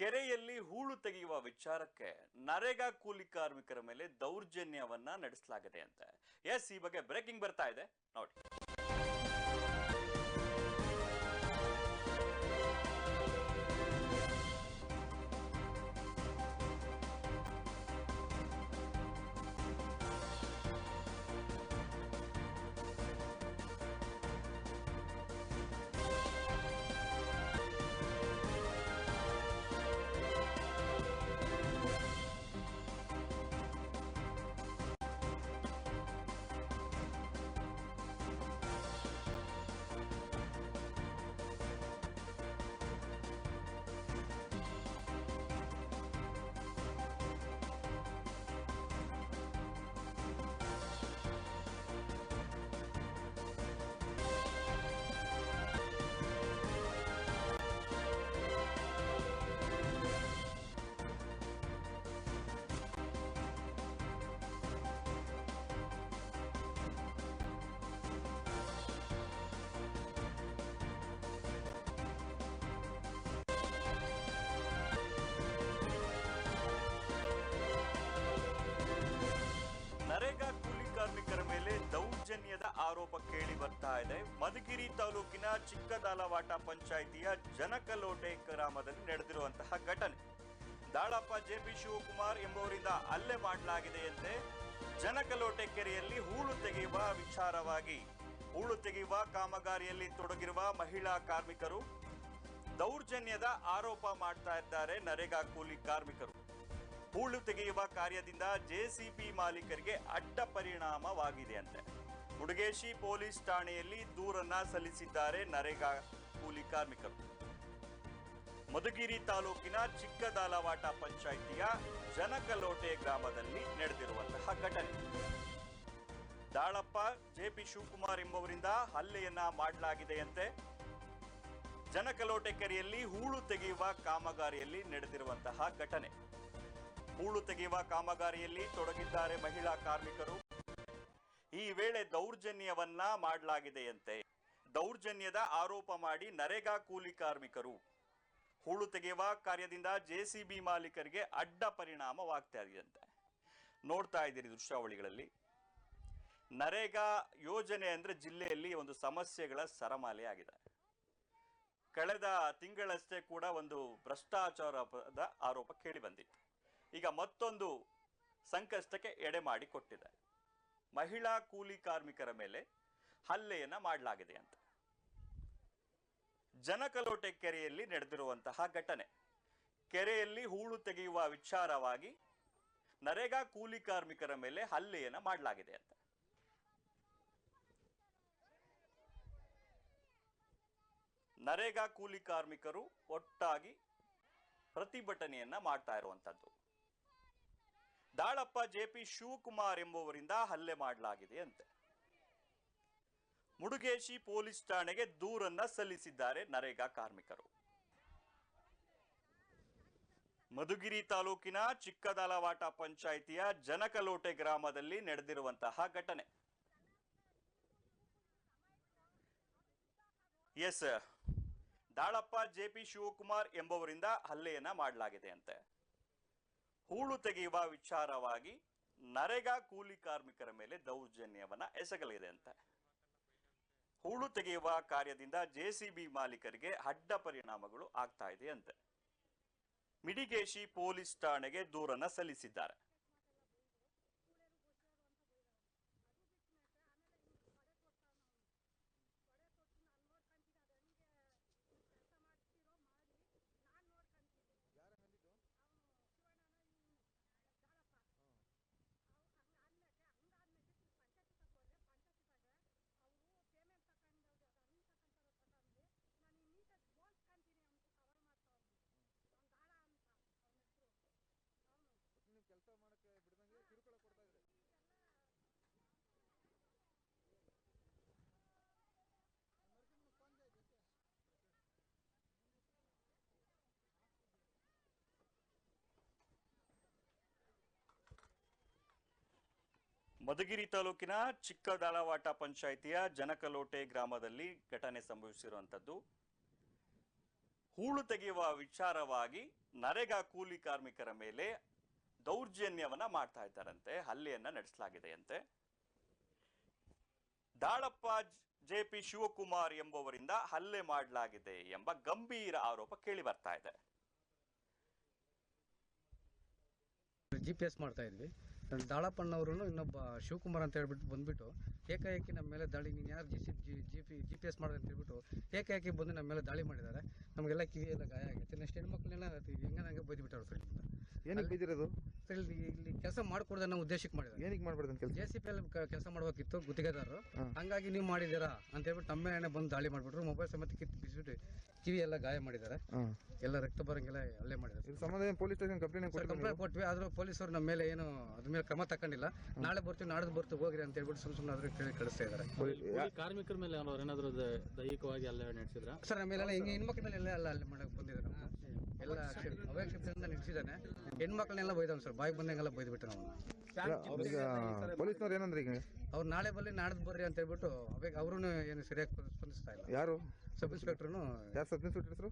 ಕೆರೆಯಲ್ಲಿ ಹೂಳು ತೆಗೆಯುವ ವಿಚಾರಕ್ಕೆ ನರೇಗಾ ಕೂಲಿ ಕಾರ್ಮಿಕರ ಮೇಲೆ ದೌರ್ಜನ್ಯವನ್ನ ನಡೆಸಲಾಗಿದೆ ಅಂತ. ಎಸ್ ಈ ಬಗ್ಗೆ ಬ್ರೇಕಿಂಗ್ ಬರ್ತಾ ಇದೆ. ನೋಡಿ. ಇದೆ. ಮಧುಗಿರಿ ತಾಲೂಕಿನ ಚಿಕ್ಕದಾಲವಾಟ ಪಂಚಾಯಿತಿಯ ಜನಕಲೋಟೆ ಗ್ರಾಮದಲ್ಲಿ ನಡೆದಿರುವಂತಹ ಘಟನೆ. ದಾಳಪ್ಪ ಜೆಪಿ ಶಿವಕುಮಾರ್ ಎಂಬುವರಿಂದ ಹಲ್ಲೆ ಮಾಡಲಾಗಿದೆಯಂತೆ ಜನಕಲೋಟೆ ಕೆರೆಯಲ್ಲಿ ಹೂಳು ತೆಗೆಯುವ ವಿಚಾರವಾಗಿ, ಹೂಳು ತೆಗೆಯುವ ಕಾಮಗಾರಿಯಲ್ಲಿ ತೊಡಗಿರುವ ಮಹಿಳಾ ಕಾರ್ಮಿಕರು ದೌರ್ಜನ್ಯದ ಆರೋಪ ಮಾಡ್ತಾ ಇದ್ದಾರೆ ನರೇಗಾ ಕೂಲಿ ಕಾರ್ಮಿಕರು. ಹೂಳು ತೆಗೆಯುವ ಕಾರ್ಯದಿಂದ ಜೆಸಿಬಿ ಮಾಲೀಕರಿಗೆ ಅಡ್ಡ ಪರಿಣಾಮವಾಗಿದೆ ಅಂತೆ. ಮುಡುಗೇಶಿ ಪೊಲೀಸ್ ಠಾಣೆಯಲ್ಲಿ ದೂರನ್ನ ಸಲ್ಲಿಸಿದ್ದಾರೆ ನರೇಗಾ ಕೂಲಿ ಕಾರ್ಮಿಕರು. ಮಧುಗಿರಿ ತಾಲೂಕಿನ ಚಿಕ್ಕದಾಲವಾಟ ಪಂಚಾಯಿತಿಯ ಜನಕಲೋಟೆ ಗ್ರಾಮದಲ್ಲಿ ನಡೆದಿರುವಂತಹ ಘಟನೆ. ದಾಳಪ್ಪ ಜೆಪಿ ಶಿವಕುಮಾರ್ ಎಂಬುವರಿಂದ ಹಲ್ಲೆಯನ್ನ ಮಾಡಲಾಗಿದೆಯಂತೆ. ಜನಕಲೋಟೆ ಕೆರೆಯಲ್ಲಿ ಹೂಳು ತೆಗೆಯುವ ಕಾಮಗಾರಿಯಲ್ಲಿ ನಡೆದಿರುವಂತಹ ಘಟನೆ. ಹೂಳು ತೆಗೆಯುವ ಕಾಮಗಾರಿಯಲ್ಲಿ ತೊಡಗಿದ್ದಾರೆ ಮಹಿಳಾ ಕಾರ್ಮಿಕರು. ಈ ವೇಳೆ ದೌರ್ಜನ್ಯವನ್ನ ಮಾಡಲಾಗಿದೆಯಂತೆ. ದೌರ್ಜನ್ಯದ ಆರೋಪ ಮಾಡಿ ನರೇಗಾ ಕೂಲಿ ಕಾರ್ಮಿಕರು ಹೂಳು ತೆಗೆಯುವ ಕಾರ್ಯದಿಂದ ಜೆಸಿಬಿ ಮಾಲೀಕರಿಗೆ ಅಡ್ಡ ಪರಿಣಾಮವಾಗ್ತಾ ಇದೆಯಂತೆ. ನೋಡ್ತಾ ಇದ್ದೀರಿ ದೃಶ್ಯಾವಳಿಗಳಲ್ಲಿ. ನರೇಗಾ ಯೋಜನೆ ಅಂದ್ರೆ ಜಿಲ್ಲೆಯಲ್ಲಿ ಒಂದು ಸಮಸ್ಯೆಗಳ ಸರಮಾಲೆ ಆಗಿದೆ ಕಳೆದ ತಿಂಗಳಷ್ಟೇ ಕೂಡ ಒಂದು ಭ್ರಷ್ಟಾಚಾರದ ಆರೋಪ ಕೇಳಿ ಬಂದಿತ್ತು. ಈಗ ಮತ್ತೊಂದು ಸಂಕಷ್ಟಕ್ಕೆ ಎಡೆ ಮಾಡಿ ಕೊಟ್ಟಿದೆ. ಮಹಿಳಾ ಕೂಲಿ ಕಾರ್ಮಿಕರ ಮೇಲೆ ಹಲ್ಲೆಯನ್ನ ಮಾಡಲಾಗಿದೆ ಅಂತ. ಜನಕಲೋಟೆ ಕೆರೆಯಲ್ಲಿ ನಡೆದಿರುವಂತಹ ಘಟನೆ. ಕೆರೆಯಲ್ಲಿ ಹೂಳು ತೆಗೆಯುವ ವಿಚಾರವಾಗಿ ನರೇಗಾ ಕೂಲಿ ಕಾರ್ಮಿಕರ ಮೇಲೆ ಹಲ್ಲೆಯನ್ನ ಮಾಡಲಾಗಿದೆ ಅಂತ. ನರೇಗಾ ಕೂಲಿ ಕಾರ್ಮಿಕರು ಒಟ್ಟಾಗಿ ಪ್ರತಿಭಟನೆಯನ್ನ ಮಾಡ್ತಾ ಇರುವಂತದ್ದು. ದಾಳಪ್ಪ ಜೆಪಿ ಶಿವಕುಮಾರ್ ಎಂಬುವರಿಂದ ಹಲ್ಲೆ ಮಾಡಲಾಗಿದೆ ಅಂತೆ. ಮುಡುಗೇಶಿ ಪೊಲೀಸ್ ಠಾಣೆಗೆ ದೂರನ್ನ ಸಲ್ಲಿಸಿದ್ದಾರೆ ನರೇಗಾ ಕಾರ್ಮಿಕರು. ಮಧುಗಿರಿ ತಾಲೂಕಿನ ಚಿಕ್ಕದಾಲವಾಟ ಪಂಚಾಯಿತಿಯ ಜನಕಲೋಟೆ ಗ್ರಾಮದಲ್ಲಿ ನಡೆದಿರುವಂತಹ ಘಟನೆ. S, Dalappa J P Shivakumar ಎಂಬುವರಿಂದ ಹಲ್ಲೆಯನ್ನ ಮಾಡಲಾಗಿದೆ ಅಂತೆ. ಹೂಳು ತೆಗೆಯುವ ವಿಚಾರವಾಗಿ ನರೇಗಾ ಕೂಲಿ ಕಾರ್ಮಿಕರ ಮೇಲೆ ದೌರ್ಜನ್ಯವನ್ನ ಎಸಗಲಿದೆ ಅಂತ. ಹೂಳು ತೆಗೆಯುವ ಕಾರ್ಯದಿಂದ ಜೆಸಿಬಿ ಮಾಲೀಕರಿಗೆ ಅಡ್ಡ ಪರಿಣಾಮಗಳು ಆಗ್ತಾ ಇದೆ ಅಂತೆ. ಮಿಡಿಗೇಶಿ ಪೊಲೀಸ್ ಠಾಣೆಗೆ ದೂರನ್ನ ಸಲ್ಲಿಸಿದ್ದಾರೆ. ಮಧುಗಿರಿ ತಾಲೂಕಿನ ಚಿಕ್ಕದಾಳವಾಟ ಪಂಚಾಯಿತಿಯ ಜನಕಲೋಟೆ ಗ್ರಾಮದಲ್ಲಿ ಘಟನೆ ಸಂಭವಿಸಿರುವಂಥದ್ದು. ಹೂಳು ತೆಗೆಯುವ ವಿಚಾರವಾಗಿ ನರೇಗಾ ಕೂಲಿ ಕಾರ್ಮಿಕರ ಮೇಲೆ ದೌರ್ಜನ್ಯವನ್ನ ಮಾಡ್ತಾ ಇದ್ದಾರಂತೆ, ಹಲ್ಲೆಯನ್ನ ನಡೆಸಲಾಗಿದೆಯಂತೆ. ದಾಳಪ್ಪ ಜೆ ಪಿ ಶಿವಕುಮಾರ್ ಎಂಬುವರಿಂದ ಹಲ್ಲೆ ಮಾಡಲಾಗಿದೆ ಎಂಬ ಗಂಭೀರ ಆರೋಪ ಕೇಳಿ ಬರ್ತಾ ಇದೆ. ಜಿ ಪಿ ಎಸ್ ಮಾಡ್ತಾ ಇದ್ವಿ. ಅಲ್ಲಿ ದಾಳಪ್ಪನವರು ಇನ್ನೊಬ್ಬ ಶಿವಕುಮಾರ್ ಅಂತ ಹೇಳ್ಬಿಟ್ಟು ಬಂದ್ಬಿಟ್ಟು ಏಕಾಏಕಿ ನಮ್ಮ ಮೇಲೆ ದಾಳಿ, ನೀನು ಯಾರು G C G G P G P S ಮಾಡಿದೆ ಅಂತ ಹೇಳ್ಬಿಟ್ಟು ಏಕಾಏಕಿ ಬಂದು ನಮ್ಮ ಮೇಲೆ ದಾಳಿ ಮಾಡಿದ್ದಾರೆ ನಮಗೆಲ್ಲ ಕಿವಿಯೆಲ್ಲ ಗಾಯ ಆಗೈತೆ ನೆಕ್ಸ್ಟ್ ಹೆಣ್ಮಕ್ಳನ್ನೆಲ್ಲ ಹೆಂಗೆ ಸರ್ ಇಲ್ಲಿಂದ. ಏನಕ್ಕೆ ಬಿದ್ದಿರೋದು? ಸರ್ ಇಲ್ಲಿ ಇಲ್ಲಿ ಕೆಲಸ ಮಾಡ್ಕೊಡ್ದೆ ನಾವು ಉದ್ದೇಶಕ್ಕೆ ಮಾಡಿದ್ರು ಏನಕ್ಕೆ ಮಾಡ್ಬಾರ್ದು ಕೆಲಸ? ಜೆ ಸಿ ಪಿ ಅಲ್ಲಿ ಕೆಲಸ ಮಾಡ್ಬೇಕಿತ್ತು ಗುತ್ತಿಗೆದಾರರು. ಹಂಗಾಗಿ ನೀವು ಮಾಡಿದ್ದೀರಾ ಅಂತ ಹೇಳ್ಬಿಟ್ಟು ನಮ್ಮ ಮೇಲೆ ಬಂದು ದಾಳಿ ಮಾಡ್ಬಿಟ್ರು. ಮೊಬೈಲ್ ಸಮೇತ ಕಿತ್ತು ಬಿಸಿಬಿಟ್ಟು ಕಿವಿ ಎಲ್ಲ ಗಾಯ ಮಾಡಿದ್ದಾರೆ. ಎಲ್ಲ ರಕ್ತ ಬರಂಗೆಲ್ಲ ಅಲ್ಲೇ ಮಾಡಿದ್ದಾರೆ. ಇದು ಸಂಬಂಧ police station complaint sir complaint ಕೊಟ್ವಿ ಆದ್ರೂ ಪೊಲೀಸರು ನಮ್ಮ ಮೇಲೆ ಏನು ಅದ್ರ ಮೇಲೆ ಕ್ರಮ ತಕೊಂಡಿಲ್ಲ ನಾಳೆ ಬರ್ತೀವಿ ನಾಡ್ದು ಬರ್ತೀವಿ ಹೋಗ್ರಿ ಅಂತ ಹೇಳ್ಬಿಟ್ಟು ಸುಮ್ ಸುಮ್ಮನೆ ಅದ್ರ ಕೇಳಿ ಕಳಿಸ್ತಾ ಇದ್ದಾರೆ. ಪೊಲೀಸ್ ಕಾರ್ಮಿಕರ ಮೇಲೆ ಅವ್ರು ಏನಾದ್ರೂ ದೈಹಿಕವಾಗಿ ಅಲ್ಲೇ ನಡೆಸಿದ್ರ? ಸರ್ ನಮ್ಮ ಹಿಂಗೆ ಹೆಣ್ಮಕ್ಳ ಮೇಲೆ ಎಲ್ಲ ಅಲ್ಲ ಅಲ್ಲಿ ಮಾಡಕ್ ಬಂದಿದ್ದಾರೆ. ಎಲ್ಲ ಅವಶ್ಯಕತೆಯಿಂದ ನಿಲ್ಸಿದ್ದಾನೆ. ಹೆಣ್ಮಕ್ಳನ್ನೆಲ್ಲ ಬೈದವ್ ಸರ್. ಬಾಯಿಗೆ ಬಂದಂಗೆಲ್ಲ ಬೈದ್ಬಿಟ್ಟು ನಾವು ಈಗ ಪೊಲೀಸ್ನವ್ರು ಏನಂದ್ರೆ ಈಗ? ಅವ್ರು ನಾಳೆ ಬಲ್ಲಿ ನಾಡ್ದು ಬರ್ರಿ ಅಂತ ಹೇಳ್ಬಿಟ್ಟು ಅವಾಗ ಅವರು ಏನು ಸರಿಯಾಗಿ ಸ್ಪಂದಿಸ್ತಾ ಇಲ್ಲ. ಯಾರು? ಸಬ್ ಇನ್ಸ್ಪೆಕ್ಟ್ರು ಯಾರು ಸಬ್ ಇನ್ಸ್ಪೆಕ್ಟರ್ ಹೆಸರು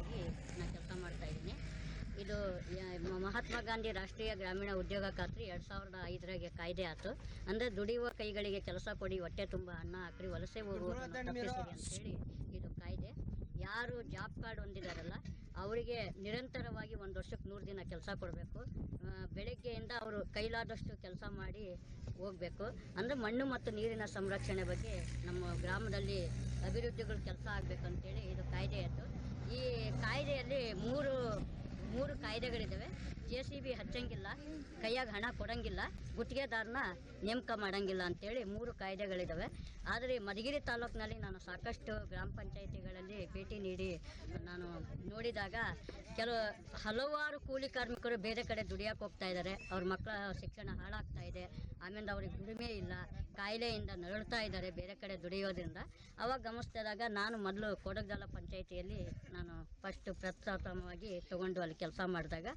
ಆಗಿ ನಾನು ಕೆಲಸ ಮಾಡ್ತಾ ಇದ್ದೀನಿ. ಇದು ಮಹಾತ್ಮ ಗಾಂಧಿ ರಾಷ್ಟ್ರೀಯ ಗ್ರಾಮೀಣ ಉದ್ಯೋಗ ಖಾತ್ರಿ ಎರಡು ಸಾವಿರದ ಐದರಾಗೆ ಕಾಯ್ದೆ ಆತು ಅಂದರೆ ದುಡಿಯುವ ಕೈಗಳಿಗೆ ಕೆಲಸ ಕೊಡಿ ಹೊಟ್ಟೆ ತುಂಬ ಅನ್ನ ಹಾಕ್ರಿ ವಲಸೆ ಹೋಗುವ ಅಂತೇಳಿ ಇದು ಕಾಯ್ದೆ. ಯಾರು ಜಾಬ್ ಕಾರ್ಡ್ ಹೊಂದಿದಾರಲ್ಲ, ಅವರಿಗೆ ನಿರಂತರವಾಗಿ ಒಂದು ವರ್ಷಕ್ಕೆ ನೂರು ದಿನ ಕೆಲಸ ಕೊಡಬೇಕು. ಬೆಳಗ್ಗೆಯಿಂದ ಅವರು ಕೈಲಾದಷ್ಟು ಕೆಲಸ ಮಾಡಿ ಹೋಗಬೇಕು. ಅಂದರೆ ಮಣ್ಣು ಮತ್ತು ನೀರಿನ ಸಂರಕ್ಷಣೆ ಬಗ್ಗೆ ನಮ್ಮ ಗ್ರಾಮದಲ್ಲಿ ಅಭಿವೃದ್ಧಿಗಳು ಕೆಲಸ ಆಗಬೇಕಂತೇಳಿ ಇದು ಕಾಯ್ದೆ ಆಯಿತು ಈ ಕಾಯ್ದೆಯಲ್ಲಿ ಮೂರು ಮೂರು ಕಾಯ್ದೆಗಳಿದ್ದಾವೆ. ಜೆ ಸಿ ಬಿ ಹಚ್ಚಂಗಿಲ್ಲ, ಕೈಯಾಗ ಹಣ ಕೊಡಂಗಿಲ್ಲ, ಗುತ್ತಿಗೆದಾರನ ನೇಮಕ ಮಾಡಂಗಿಲ್ಲ ಅಂತೇಳಿ ಮೂರು ಕಾಯ್ದೆಗಳಿದ್ದಾವೆ ಆದರೆ ಮಧುಗಿರಿ ತಾಲೂಕಿನಲ್ಲಿ ನಾನು ಸಾಕಷ್ಟು ಗ್ರಾಮ ಪಂಚಾಯಿತಿಗಳಲ್ಲಿ ಭೇಟಿ ನೀಡಿ ನಾನು ನೋಡಿದಾಗ ಕೆಲವು ಹಲವಾರು ಕೂಲಿ ಕಾರ್ಮಿಕರು ಬೇರೆ ಕಡೆ ದುಡಿಯಕ್ಕೆ ಹೋಗ್ತಾ ಇದ್ದಾರೆ. ಅವ್ರ ಮಕ್ಕಳ ಶಿಕ್ಷಣ ಹಾಳಾಗ್ತಾ ಇದೆ. ಆಮೇಲೆ ಅವ್ರಿಗೆ ದುಡಿಮೆ ಇಲ್ಲ. ಕಾಯಿಲೆಯಿಂದ ನರಳ್ತಾ ಇದ್ದಾರೆ ಬೇರೆ ಕಡೆ ದುಡಿಯೋದ್ರಿಂದ. ಅವಾಗ ಗಮನಿಸಿದಾಗ ನಾನು ಮೊದಲು ಕೊಡಗದಲ್ಲ ಪಂಚಾಯಿತಿಯಲ್ಲಿ ನಾನು ಫಸ್ಟ್ ಪ್ರಥಮವಾಗಿ ತಗೊಂಡು ಅಲ್ಲಿ ಕೆಲಸ ಮಾಡಿದಾಗ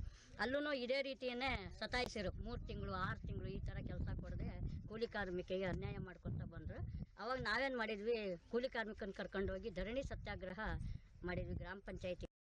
ಅಲ್ಲೂ ಇದೇ ರೀತಿಯೇ ಸತಾಯಿಸಿರು. ಮೂರು ತಿಂಗಳು, ಆರು ತಿಂಗಳು ಈ ಥರ ಕೆಲಸ ಕೊಡದೆ ಕೂಲಿ ಕಾರ್ಮಿಕರಿಗೆ ಅನ್ಯಾಯ ಮಾಡ್ಕೊತಾ ಬಂದರು. ಅವಾಗ ನಾವೇನು ಮಾಡಿದ್ವಿ? ಕೂಲಿ ಕಾರ್ಮಿಕನ ಕರ್ಕೊಂಡೋಗಿ ಧರಣಿ ಸತ್ಯಾಗ್ರಹ ಮಾಡಿದ್ವಿ ಗ್ರಾಮ ಪಂಚಾಯಿತಿ.